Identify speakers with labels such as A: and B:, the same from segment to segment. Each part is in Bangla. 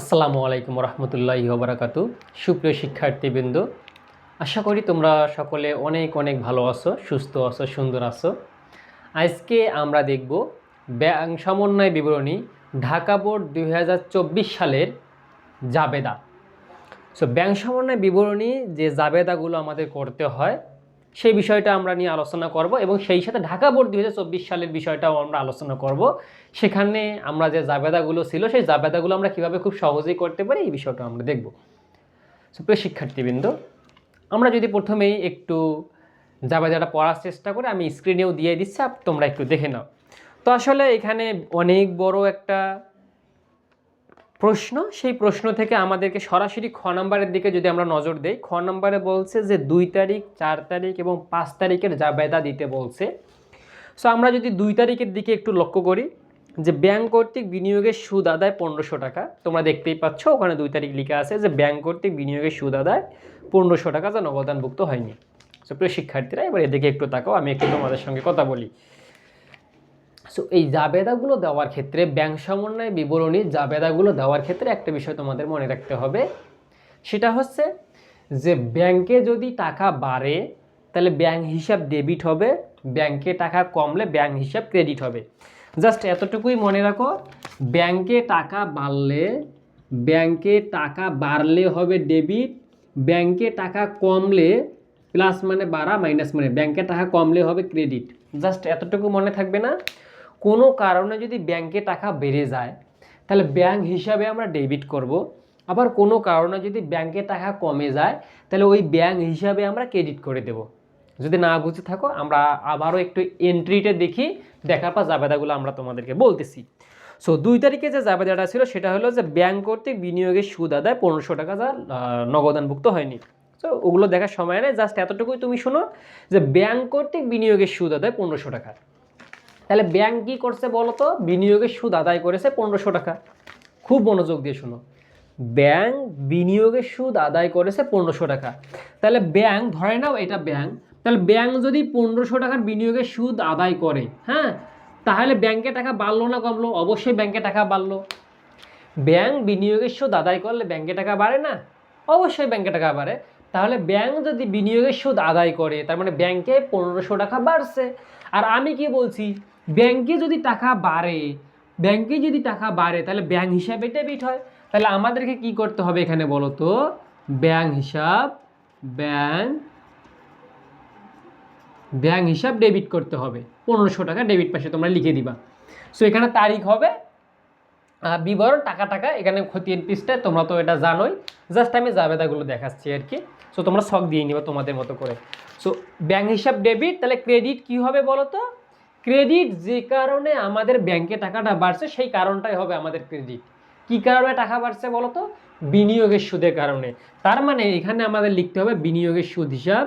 A: আসসালামু আলাইকুম রহমতুল্লাহ ওবরাকাতু। সুপ্রিয় শিক্ষার্থীবৃন্দ, আশা করি তোমরা সকলে অনেক অনেক ভালো আছো, সুস্থ আছো, সুন্দর আছো। আজকে আমরা দেখব ব্যাংক সমন্বয় বিবরণী ঢাকা বোর্ড দু হাজার চব্বিশ সালের জাবেদা। সো ব্যাংক সমন্বয় বিবরণী যে জাবেদাগুলো আমাদের করতে হয় সেই বিষয়টা আমরা নিয়ে আলোচনা করব এবং সেই সাথে ঢাকা বোর্ড দু হাজার চব্বিশ সালের বিষয়টাও আমরা আলোচনা করব। সেখানে আমরা যে জাবেদাগুলো ছিল, সেই জাবেদাগুলো আমরা কীভাবে খুব সহজেই করতে পারি, এই বিষয়টা আমরা দেখব। সুপ্রিয় শিক্ষার্থীবৃন্দ, আমরা যদি প্রথমেই একটু জাবেদাটা পড়ার চেষ্টা করে, আমি স্ক্রিনেও দিয়ে দিচ্ছি তোমরা একটু দেখে নাও। তো আসলে এখানে অনেক বড় একটা প্রশ্ন, সেই প্রশ্ন থেকে আমাদেরকে সরাসরি খ নাম্বারের দিকে যদি আমরা নজর দেই, খ নাম্বারে বলছে যে দুই তারিখ, চার তারিখ এবং পাঁচ তারিখের জাবেদা দিতে বলছে। সো আমরা যদি দুই তারিখের দিকে একটু লক্ষ্য করি, যে ব্যাংক কর্তৃক বিনিয়োগের সুদ আদায় পনেরোশো টাকা। তোমরা দেখতেই পাচ্ছ, ওখানে দুই তারিখ লেখা আছে যে ব্যাংক কর্তৃক বিনিয়োগের সুদ আদায় পনেরোশো টাকা যা নগদানভুক্ত হয়নি। সো প্রিয় শিক্ষার্থীরা, এবার এদিকে একটু তাকাও, আমি একটু তোমাদের সঙ্গে কথা বলি। সো এই জাবেদাগুলো দেওয়ার ক্ষেত্রে ব্যাংক সমন্বয় বিবরণী জাবেদাগুলো দেওয়ার ক্ষেত্রে একটা বিষয় তোমাদের মনে রাখতে হবে। সেটা হচ্ছে যে ব্যাংকে যদি টাকা বাড়ে, তাহলে ব্যাংক হিসাব ডেবিট হবে, ব্যাংকে টাকা কমলে ব্যাংক হিসাব ক্রেডিট হবে। জাস্ট এতটুকুই মনে রাখো, ব্যাংকে টাকা বাড়লে, ব্যাংকে টাকা বাড়লে হবে ডেবিট, ব্যাংকে টাকা কমলে প্লাস মানে বাড়া, মাইনাস মানে ব্যাংকে টাকা কমলে হবে ক্রেডিট। জাস্ট এতটুকু মনে থাকবে না। কোনো কারণে যদি ব্যাংকে টাকা বেড়ে যায়, তাহলে ব্যাংক হিসাবে আমরা ডেবিট করব। আবার কোনো কারণে যদি ব্যাংকে টাকা কমে যায়, তাহলে ওই ব্যাংক হিসাবে আমরা ক্রেডিট করে দেব। যদি না বুঝে থাকো, আমরা আবারও একটু এন্ট্রিটা দেখি, দেখার পর জাবেদাগুলো আমরা তোমাদেরকে বলতেছি। সো দুই তারিখে যে জাবেদাটা ছিল, সেটা হলো যে ব্যাংক কর্তৃক বিনিয়োগের সুদ আদায় পনেরোশো টাকা যা নগদানভুক্ত হয়নি। তো ওগুলো দেখার সময় নেই জাস্ট এতটুকুই তুমি শোনো যে ব্যাংক কর্তৃক বিনিয়োগের সুদ আদায় পনেরোশো টাকা। তাহলে ব্যাংক কী করছে বলো তো বিনিয়োগের সুদ আদায় করেছে পনেরোশো টাকা। খুব মনোযোগ দিয়ে শোনো। ব্যাংক বিনিয়োগের সুদ আদায় করেছে পনেরোশো টাকা। তাহলে ব্যাংক ধরে নাও এটা ব্যাংক তাহলে ব্যাংক যদি পনেরোশো টাকার বিনিয়োগের সুদ আদায় করে হ্যাঁ? তাহলে ব্যাংকে টাকা বাড়লো না কমলো? অবশ্যই ব্যাংকে টাকা বাড়লো। ব্যাংক বিনিয়োগের সুদ আদায় করলে ব্যাংকে টাকা বাড়ে না? অবশ্যই ব্যাংকে টাকা বাড়ে। তাহলে ব্যাংক যদি বিনিয়োগের সুদ আদায় করে, তার মানে ব্যাংকে পনেরোশো টাকা বাড়ছে। আর আমি কি বলছি? ব্যাংকে যদি টাকা বাড়ে, ব্যাংকে যদি টাকা বাড়ে, তাহলে ব্যাংক হিসাবে ডেবিট হয়। তাহলে আমাদেরকে কি করতে হবে এখানে বলো তো? ব্যাংক হিসাব, ব্যাংক ব্যাংক হিসাব ডেবিট করতে হবে। পনেরোশো টাকা ডেবিট পাশে তোমরা লিখে দিবা। সো এখানে তারিখ হবে। বিবরণ, টাকা টাকা, এখানে খতিয়ান পিসটা, তোমরা তো এটা জানোই। জাস্ট আমি জাবেদাগুলো দেখাচ্ছি আর কি। সো তোমরা শখ দিয়ে নিবা তোমাদের মতো করে। সো ব্যাংক হিসাব ডেবিট তাহলে ক্রেডিট কি হবে বলো তো? ক্রেডিট যে কারণে আমাদের ব্যাংকে টাকাটা বাড়ছে, সেই কারণটাই হবে আমাদের ক্রেডিট কি কারণে টাকা বাড়ছে বলো তো বিনিয়োগের সুদের কারণে। তার মানে এখানে আমাদের লিখতে হবে বিনিয়োগের সুদ হিসাব।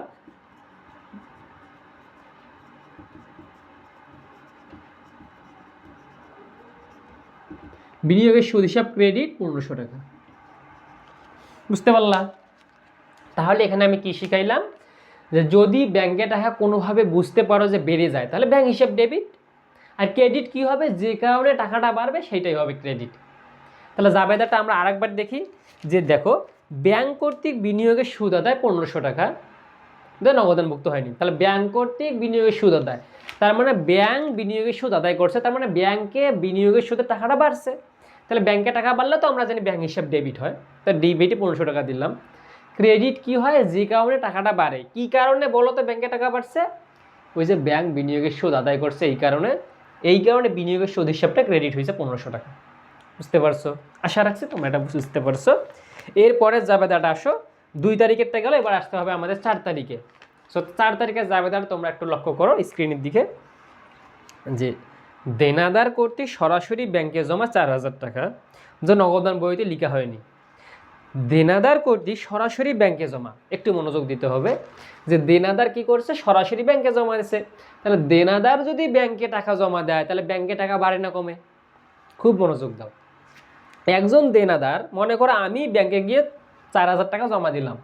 A: বিনিয়োগের সুদ হিসাব ক্রেডিট পনেরোশো টাকা। বুঝতে পারলাম তাহলে এখানে আমি কি শিখাইলাম? যে যদি ব্যাংকে টাকা কোনোভাবে বুঝতে পারো যে বেড়ে যায়, তাহলে ব্যাংক হিসেব ডেবিট আর ক্রেডিট কি হবে? যে কারণে টাকাটা বাড়বে সেটাই হবে ক্রেডিট তাহলে জাবেদাটা আমরা আরেকবার দেখি। যে দেখো, ব্যাংক কর্তৃক বিনিয়োগের সুদ আদায় পনেরোশো টাকা। দেন অবদানভুক্ত হয়নি। তাহলে ব্যাংক কর্তৃক বিনিয়োগের সুদ আদায়। তার মানে ব্যাংক বিনিয়োগের সুদ আদায় করছে, তার মানে ব্যাংকে বিনিয়োগের সুদের টাকাটা বাড়ছে। তাহলে ব্যাংকে টাকা বাড়লে তো আমরা জানি ব্যাংক হিসাব ডেবিট হয়। তার ডেবিটে পনেরোশো টাকা দিলাম। ক্রেডিট কি হয়? যে কারণে টাকাটা বাড়ে। কি কারণে বলো তো ব্যাংকে টাকা বাড়ছে? ওই যে ব্যাংক বিনিয়োগের সুদ আদায় করছে এই কারণে। এই কারণে বিনিয়োগের সুদ হিসাবটা ক্রেডিট হয়েছে পনেরোশো টাকা। বুঝতে পারছ? আশা রাখছি তোমরা এটা বুঝতে পারছ। এরপরে জাবেদাটা আসো। দুই তারিখেরটা গেল, এবার আসতে হবে আমাদের চার তারিখে। সো চার তারিখের জাবেদাটা তোমরা একটু লক্ষ্য করো স্ক্রিনের দিকে। যে দেনাদার কর্তৃক সরাসরি ব্যাংকে জমা চার হাজার টাকা, যা নগদান বইতে লিখা হয়নি। দেনাদার কর্তৃক সরাসরি ব্যাংকে জমা। একটু মনোযোগ দিতে হবে যে দেনাদার কি করছে? সরাসরি ব্যাংকে জমা দিচ্ছে তাহলে দেনাদার যদি ব্যাংকে টাকা জমা দেয়, তাহলে ব্যাংকে টাকা বাড়ে না কমে? খুব মনোযোগ দাও। একজন দেনাদার, মনে করো আমি ব্যাংকে গিয়ে চার হাজার টাকা জমা দিলাম।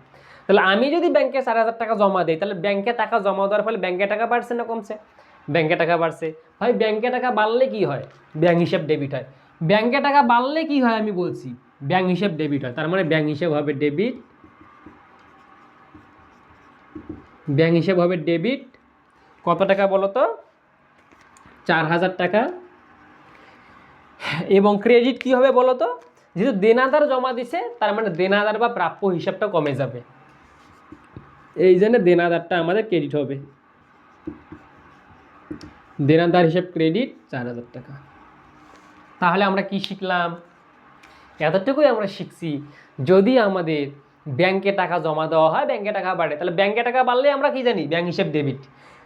A: তাহলে আমি যদি ব্যাংকে চার হাজার টাকা জমা দিই, তাহলে ব্যাংকে টাকা জমা দেওয়ার ফলে ব্যাংকে টাকা বাড়ছে না কমছে? ব্যাংকে টাকা বাড়ছে। ভাই, ব্যাংকে টাকা বাড়লে কি হয়? ব্যাংক হিসাব ডেবিট হয়। ব্যাংকে টাকা বাড়লে কি হয় আমি বলছি? ব্যাংক হিসাব ডেবিট হয়। তার মানে ব্যাংক হিসাব হবে ডেবিট, ব্যাংক হিসাব হবে ডেবিট, কত টাকা বলো তো? চার হাজার টাকা। এবং ক্রেডিট কি হবে বলো তো? যেহেতু দেনাদার জমা দিছে, তার মানে দেনাদার বা প্রাপ্য হিসাবটা কমে যাবে। এই জন্য দেনাদারটা আমাদের ক্রেডিট হবে। দেনাদার হিসাব ক্রেডিট চার হাজার টাকা। তাহলে আমরা কি শিখলাম? এতটুকুই আমরা শিখছি, যদি আমাদের ব্যাংকে টাকা জমা দেওয়া হয়, ব্যাংকে টাকা বাড়ে, তাহলে ব্যাংকে টাকা বাড়লে আমরা কি জানি? ব্যাংক হিসেব ডেবিট।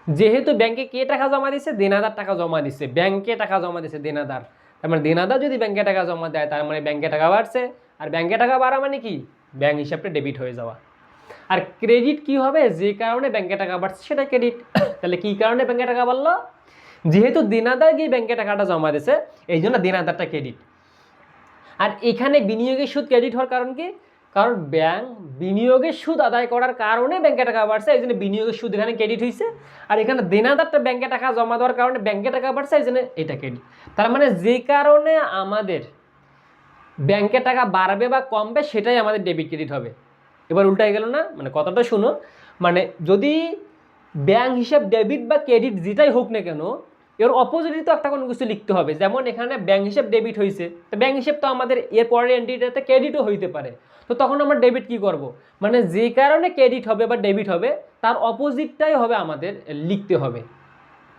A: যেহেতু ব্যাংকে কে টাকা জমা দিচ্ছে দেনাদার টাকা জমা দিচ্ছে ব্যাংকে টাকা জমা দিচ্ছে দেনাদার। তার মানে দেনাদার যদি ব্যাংকে টাকা জমা দেয়, তার মানে ব্যাংকে টাকা বাড়ছে। আর ব্যাংকে টাকা বাড়া মানে কি? ব্যাংক হিসাবটা ডেবিট হয়ে যাওয়া। আর ক্রেডিট কি হবে? যে কারণে ব্যাংকে টাকা বাড়ছে সেটা ক্রেডিট। তাহলে কি কারণে ব্যাংকে টাকা বাড়লো? যেহেতু দেনাদার গিয়ে ব্যাংকে টাকাটা জমা দিছে এই জন্য দেনাদারটা ক্রেডিট। আর এখানে বিনিয়োগের সুদ ক্রেডিট হওয়ার কারণ কি? কারণ ব্যাংক বিনিয়োগের সুদ আদায় করার কারণে ব্যাংকে টাকা বাড়ছে, এই জন্য বিনিয়োগের সুদ এখানে ক্রেডিট হয়েছে আর এখানে দেনাদারটা ব্যাংকে টাকা জমা দেওয়ার কারণে ব্যাংকে টাকা বাড়ছে, এই জন্য এটা ক্রেডিট তার মানে যে কারণে আমাদের ব্যাংকে টাকা বাড়বে বা কমবে, সেটাই আমাদের ডেবিট ক্রেডিট হবে। এবার উল্টাই গেল না? মানে কথাটা শুনো মানে যদি ব্যাংক হিসাব ডেবিট বা ক্রেডিট যেটাই হোক না কেন এর অপোজিটে তো একটা কোনো কিছু লিখতে হবে। যেমন এখানে ব্যাংক হিসেব ডেবিট হয়েছে তো ব্যাংক হিসাব তো আমাদের এর পরের এন্ট্রিটাতে ক্রেডিটও হইতে পারে। তো তখন আমরা ডেবিট কি করব? মানে যে কারণে ক্রেডিট হবে বা ডেবিট হবে, তার অপোজিটটাই হবে আমাদের লিখতে হবে।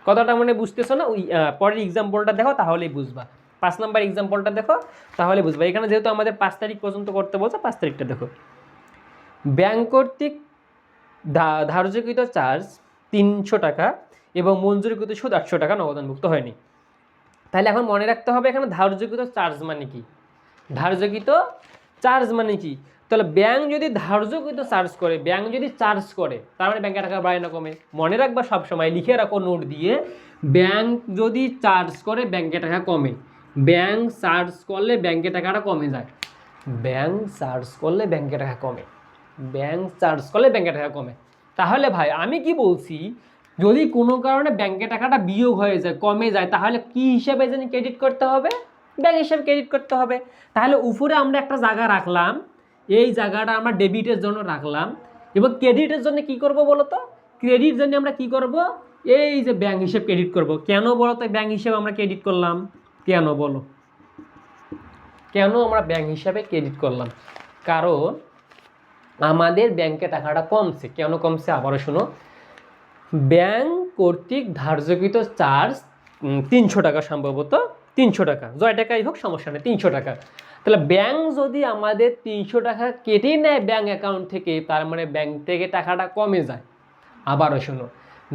A: কথাটা মানে বুঝতেছো না? ওই পরের এক্সাম্পলটা দেখো, তাহলেই বুঝবা। পাঁচ নাম্বার এক্সাম্পলটা দেখো তাহলে বুঝবা। এখানে যেহেতু আমাদের পাঁচ তারিখ পর্যন্ত করতে বলছে, পাঁচ তারিখটা দেখো। ব্যাংক কর্তৃক ধার্যকৃত চার্জ তিনশো টাকা এবং মঞ্জুরিকৃত সুদ আটশো টাকা নগদানভুক্ত হয়নি। তাহলে এখন মনে রাখতে হবে এখানে ধার্যকৃত চার্জ মানে কি? ধার্যকৃত চার্জ মানে কি? তাহলে ব্যাংক যদি ধার্যকৃত চার্জ করে ব্যাংক যদি চার্জ করে, তার মানে ব্যাংকের টাকা বাড়ে না কমে। মনে রাখবা সবসময় লিখে রাখো নোট দিয়ে ব্যাংক যদি চার্জ করে ব্যাংকে টাকা কমে। ব্যাংক চার্জ করলে ব্যাংকে টাকাটা কমে যায়। ব্যাংক চার্জ করলে ব্যাংকে টাকা কমে। ব্যাংক চার্জ করলে ব্যাংকে টাকা কমে। তাহলে ভাই, আমি কি বলছি? যদি কোনো কারণে ব্যাংকে টাকাটা বিয়োগ হয়ে যায়, কমে যায়, তাহলে কি হিসাবে জানি ক্রেডিট করতে হবে? ব্যাংক হিসাবে ক্রেডিট করতে হবে। তাহলে উপরে আমরা একটা জায়গা রাখলাম। এই জায়গাটা আমরা ডেবিটের জন্য রাখলাম। এবং ক্রেডিটের জন্য কি করব বলো তো ক্রেডিট জন্য আমরা কি করব? এই যে ব্যাংক হিসেব ক্রেডিট করব। কেন বলো তো ব্যাংক হিসেবে আমরা ক্রেডিট করলাম? কেন বলো? কেন আমরা ব্যাংক হিসাবে ক্রেডিট করলাম? কারণ আমাদের ব্যাংকে টাকাটা কমছে। কেন কমছে? আবারও শোনো। ব্যাংক কর্তৃক ধার্যকৃত চার্জ তিনশো টাকা সম্ভবত তিনশো টাকা। জয় টাকাই হোক, সমস্যা নেই, তিনশো টাকা। তাহলে ব্যাংক যদি আমাদের তিনশো টাকা কেটে নেয় ব্যাংক অ্যাকাউন্ট থেকে, তার মানে ব্যাংক থেকে টাকাটা কমে যায়। আবারও শোনো,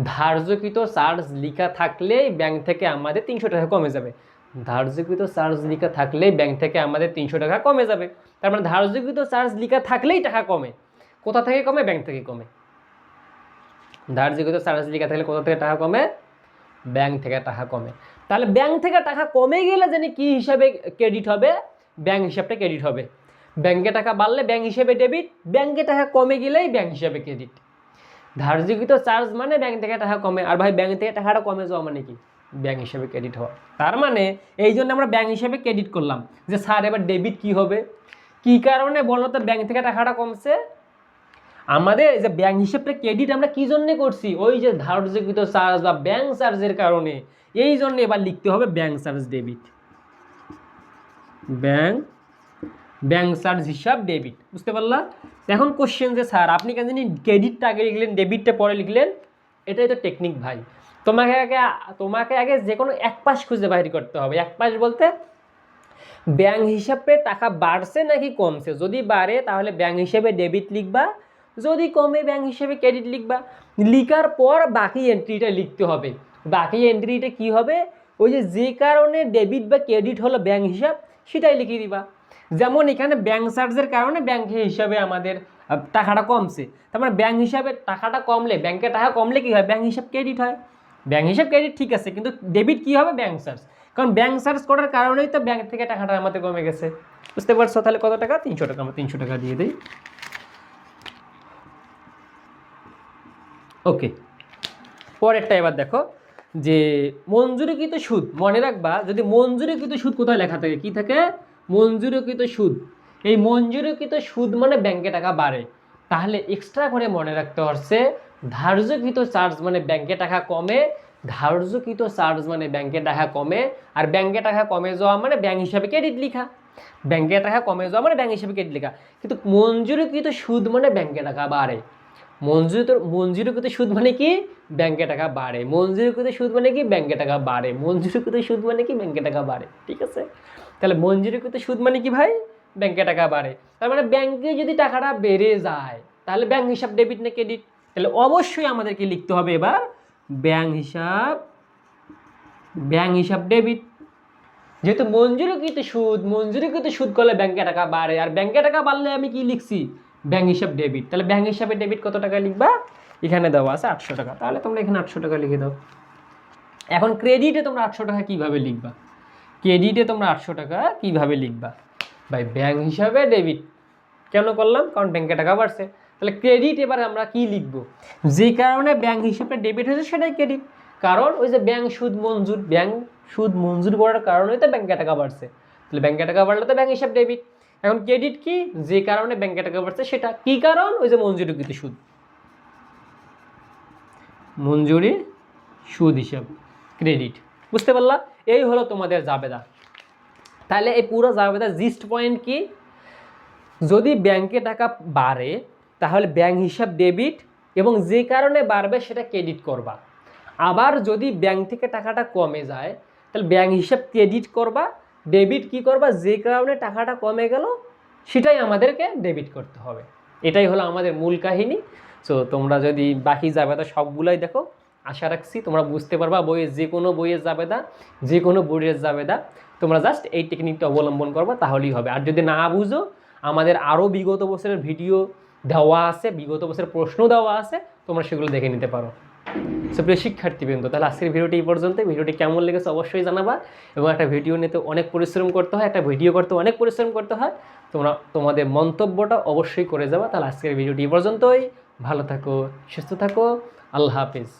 A: ধার্যকৃত চার্জ লেখা থাকলেই ব্যাংক থেকে আমাদের তিনশো টাকা কমে যাবে। ধার্যকৃত চার্জ লিখা থাকলেই ব্যাংক থেকে আমাদের তিনশো টাকা কমে যাবে। তার মানে ধার্যকৃত চার্জ লেখা থাকলেই টাকা কমে। কোথা থেকে কমে? ব্যাংক থেকে কমে। ধার্যকৃত চার্জ লেখা থাকলে কোথা থেকে টাকা কমে? ব্যাংক থেকে টাকা কমে। তাহলে ব্যাংক থেকে টাকা কমে গেলে জানি কি হিসাবে ক্রেডিট হবে? ব্যাংক হিসাবটা ক্রেডিট হবে। ব্যাংকে টাকা বাড়লে ব্যাংক হিসেবে ডেবিট, ব্যাংকে টাকা কমে গেলেই ব্যাংক হিসাবে ক্রেডিট। ধার্যকৃত চার্জ মানে ব্যাংক থেকে টাকা কমে। আর ভাই, ব্যাংক থেকে টাকাটা কমে যাওয়া মানে কি? ব্যাংক হিসাবে ক্রেডিট হওয়া। তার মানে এই জন্য আমরা ব্যাংক হিসাবে ক্রেডিট করলাম। যে স্যার, এবার ডেবিট কি হবে? কি কারণে বলো তো ব্যাংক থেকে টাকাটা কমছে? আমাদের যে ব্যাংক হিসেবটা ক্রেডিট আমরা কি জন্য করছি? ওই যে ধার্যকৃত চার্জ বা ব্যাংক চার্জের কারণে। এই জন্য এবার লিখতে হবে bank charge debit bank bank charge হিসাব ডেবিট বুঝতে পারলা? এখন কোশ্চেন যে, স্যার, আপনি কেন জানি ক্রেডিটটা আগে লিখলেন ডেবিটটা পরে লিখলেন? এটাই তো টেকনিক ভাই। তোমাকে আগে তোমাকে আগে যে কোনো এক পাশ খুঁজে বাইর করতে হবে। এক পাশ বলতে ব্যাংক হিসাবে টাকা বাড়ছে নাকি কমছে? যদি বাড়ে, তাহলে ব্যাংক হিসেবে ডেবিট লিখবা। যদি কমে ব্যাংক হিসেবে ক্রেডিট লিখবা, লিখার পর বাকি এন্ট্রিটা লিখতে হবে। বাকি এন্ট্রিটা কি হবে? ওই যে যে কারণে ডেবিট বা ক্রেডিট হলো ব্যাংক হিসাব, সেটাই লিখে দিবা। যেমন এখানে ব্যাংক চার্জের কারণে ব্যাংক হিসাবে আমাদের টাকাটা কমছে। তার মানে ব্যাংক হিসাবে টাকাটা কমলে ব্যাংকে টাকা কমলে কি হয়? ব্যাংক হিসাব ক্রেডিট হয়। ব্যাংক হিসাব ক্রেডিট ঠিক আছে, কিন্তু ডেবিট কি হবে? ব্যাংক চার্জ কারণ ব্যাংক চার্জ করার কারণেই তো ব্যাংক থেকে টাকাটা আমাদের কমে গেছে। বুঝতে পারছ তাহলে কত টাকা? তিনশো টাকা, আমরা তিনশো টাকা দিয়ে দিই। ওকে পরেরটা এবার দেখো, যে মঞ্জুরিকৃত সুদ, মনে রাখবা, যদি মঞ্জুরিকৃত সুদ কোথায় লেখা থাকে, কি থাকে? মঞ্জুরিকৃত সুদ। এই মঞ্জুরিকৃত সুদ মানে ব্যাংকে টাকা বাড়ে। তাহলে এক্সট্রা করে মনে রাখতে হচ্ছে, ধার্যকৃত চার্জ মানে ব্যাংকে টাকা কমে, ধার্যকৃত চার্জ মানে ব্যাংকে টাকা কমে, আর ব্যাংকে টাকা কমে যাওয়া মানে ব্যাংক হিসাবে ক্রেডিট লেখা। ব্যাংকে টাকা কমে যাওয়া মানে ব্যাংক হিসাবে ক্রেডিট লেখা। কিন্তু মঞ্জুরিকৃত সুদ মানে ব্যাংকে টাকা বাড়ে। মঞ্জুরিত মঞ্জুরিকৃত সুদ মানে কি? ব্যাংকে টাকা বাড়ে। মঞ্জুরিকৃত সুদ মানে কি? ব্যাংকে টাকা বাড়ে। মঞ্জুরিকৃত সুদ মানে কি? ব্যাংকে টাকা বাড়ে। ঠিক আছে? তাহলে মঞ্জুরিকৃত সুদ মানে কি ভাই? ব্যাংকে টাকা বাড়ে। তার মানে ব্যাংকে যদি টাকাটা বেড়ে যায়, তাহলে ব্যাংক হিসাব ডেবিট না ক্রেডিট? তাহলে অবশ্যই আমাদেরকে লিখতে হবে এবার ব্যাংক হিসাব ব্যাংক হিসাব ডেবিট। যেহেতু মঞ্জুরিকৃত সুদ মঞ্জুরিকৃত সুদ করলে ব্যাংকে টাকা বাড়ে। আর ব্যাংকে টাকা বাড়লে আমি কি লিখছি? ব্যাংক হিসাব ডেবিট। তাহলে ব্যাংক হিসাবে ডেবিট কত টাকা লিখবা? এখানে দেওয়া আছে আটশো টাকা। তাহলে তোমরা এখানে আটশো টাকা লিখে দাও। এখন ক্রেডিটে তোমরা আটশো টাকা কীভাবে লিখবা? ক্রেডিটে তোমরা আটশো টাকা কীভাবে লিখবা? ভাই, ব্যাংক হিসাবে ডেবিট কেন করলাম? কারণ ব্যাংকে টাকা বাড়ছে। তাহলে ক্রেডিট এবার আমরা কি লিখব? যে কারণে ব্যাংক হিসাবে ডেবিট হয়েছে সেটাই ক্রেডিট। কারণ ওই যে ব্যাংক সুদ মঞ্জুর, ব্যাংক সুদ মঞ্জুর করার কারণে তো ব্যাংকে টাকা বাড়ছে। তাহলে ব্যাংকে টাকা বাড়লে তো ব্যাংক হিসাব ডেবিট। এখন ক্রেডিট কি? যে কারণে ব্যাংকে টাকা বাড়ছে সেটা। কি কারণ? ওই যে মঞ্জুরিকৃত সুদ। মঞ্জুরি সুদ হিসাব ক্রেডিট বুঝতে পারলা? এই হলো তোমাদের জাবেদা। তাহলে এই পুরো জাবেদার জিস্ট পয়েন্ট কি? যদি ব্যাংকে টাকা বাড়ে, তাহলে ব্যাংক হিসাব ডেবিট এবং যে কারণে বাড়বে সেটা ক্রেডিট করবা। আবার যদি ব্যাংক থেকে টাকাটা কমে যায়, তাহলে ব্যাংক হিসাব ক্রেডিট করবা ডেবিট কি করবা? যে কারণে টাকাটা কমে গেল, সেটাই আমাদেরকে ডেবিট করতে হবে। এটাই হলো আমাদের মূল কাহিনী। সো তোমরা যদি বাকি জাবেদা সবগুলাই দেখো, আশা রাখছি তোমরা বুঝতে পারবা বইয়ের যে কোনো বইয়ের জাবেদা যে কোনো বইয়ের জাবেদা। তোমরা জাস্ট এই টেকনিকটা অবলম্বন করবা, তাহলেই হবে। আর যদি না বুঝো, আমাদের আরও বিগত বছরের ভিডিও দেওয়া আছে, বিগত বছরের প্রশ্ন দেওয়া আছে, তোমরা সেগুলো দেখে নিতে পারো। সো প্রিয় শিক্ষার্থীবৃন্দ, তাহলে আজকের ভিডিওটি এই পর্যন্ত ভিডিওটি কেমন লেগেছে অবশ্যই জানাবা এবং একটা ভিডিও নিতে অনেক পরিশ্রম করতে হয়, একটা ভিডিও করতে অনেক পরিশ্রম করতে হয়। তোমরা, তোমাদের মন্তব্যটা অবশ্যই করে যাবা। তাহলে আজকের ভিডিওটি এই পর্যন্তই। ভালো থাকো, সুস্থ থাকো। আল্লাহ হাফিজ।